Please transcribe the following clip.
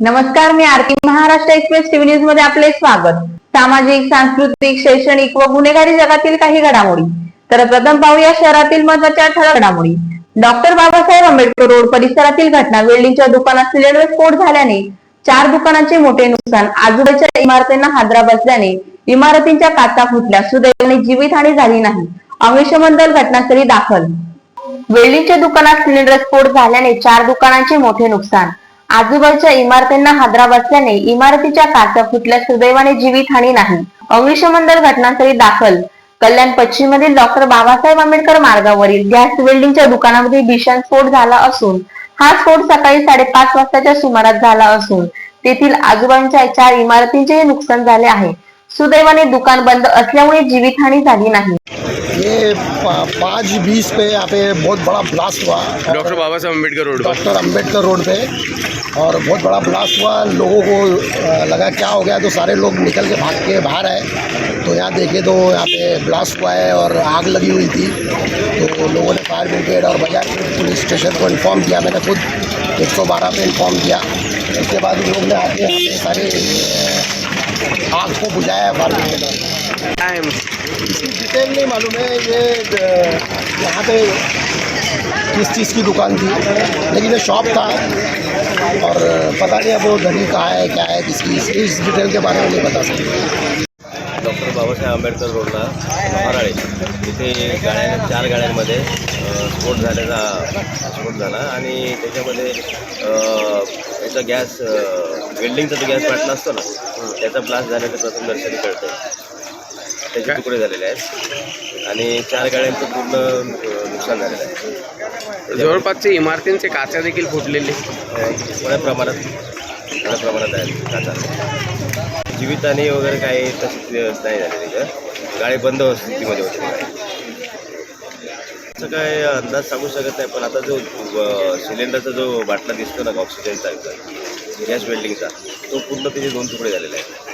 नमस्कार मी Aarti Maharashtra express TV न्यूजमध्ये आपले स्वागत. सामाजिक सांस्कृतिक शैक्षणिक व गुन्हेगारी जगातील काही घडामोडी. तर प्रथम पाहूया शहरातील महत्त्वाच्या ठळक घडामोडी. डॉक्टर बाबासाहेब आंबेडकर रोड परिसरातील घटना वेल्डिंगच्या दुकानात सिलेंडर स्फोट झाल्याने चार दुकानांचे मोठे नुकसान आजूबाजूच्या इमारतींना हादरा बसल्याने इमारतींच्या काचा फुटल्या सुदैवाने जीवितहानी झाली नाही. अग्निशमन दल घटनास्थळी दाखल. वेल्डिंगच्या दुकानात सिलेंडर स्फोट झाल्याने चार दुकानांचे मोठे नुकसान. आजूबाजूच्या इमारतींना हादरा बसल्याने इमारतीच्या काचा फुटल्या सुदैवाने जीवितहानी नाही. अग्निशमन दल घटनास्थळी दाखल. कल्याण पश्चिम मधील डॉक्टर बाबासाहेब आंबेडकर मार्गावरील गॅस वेल्डिंगच्या दुकानामध्ये भीषण स्फोट झाला असून हा स्फोट सकाळी साडेपाच वाजताच्या सुमारास झाला असून तेथील आजूबाजूच्या चार इमारतींचेही नुकसान झाले आहे. सुदैवाने दुकान बंद असल्यामुळे जीवितहानी झाली नाही. पा- पाँच बीस पे यहाँ पे बहुत बड़ा ब्लास्ट हुआ। Doctor Baba Saheb Ambedkar road doctor Ambedkar road पे। और बहुत बड़ा ब्लास्ट हुआ। लोगों को लगा क्या हो गया तो सारे लोग निकल के भाग के बाहर आए। तो यहाँ देखे तो यहाँ पे ब्लास्ट हुआ है और आग लगी हुई थी। तो लोगों ने फायर ब्रिगेड और बजाज पुलिस स्टेशन को इन्फॉर्म किया। मैंने खुद एक सौ बारह पे इन्फॉर्म किया। उसके बाद लोगों ने आके यहाँ पे सारे आग को बुझाया फायर ब्रिगेड इसकी डिटेल नहीं मालूम है ये यहाँ पे किस चीज़ की दुकान थी। लेकिन ये शॉप था और पता नहीं अब वो घड़ी कहाँ है क्या है किसकी इस, डिटेल के बारे में नहीं बता सकते। डॉक्टर बाबासाहेब आंबेडकर रोडला महाराळे इथे गाड्या चार गाड्यांमध्ये स्फोट झाल्याचा स्फोट झाला आणि त्याच्यामध्ये याचा गॅस वेल्डिंगचा जो गॅस बाटला असतो ना त्याचा ब्लास्ट झाल्याचं प्रथम दर्शनी कळतं त्याचे तुकडे झालेले आहेत. आणि चार गाड्यांचं पूर्ण नुकसान झालेलं आहे. जवळपासच्या इमारतींचे काचा देखील फुटलेले. थोड्या प्रमाणात थोड्या प्रमाणात आहेत. काचा. जीवितहानी वगैरे काही तशी नाही झाली तिथं गाडी बंद स्थितीमध्ये होती असं काय अंदाज सांगू शकत नाही पण आता जो सिलेंडरचा जो बाटला दिसतो ना ऑक्सिजनचा गॅस वेल्डिंगचा तो पूर्ण त्याचे दोन तुकडे झालेले आहेत.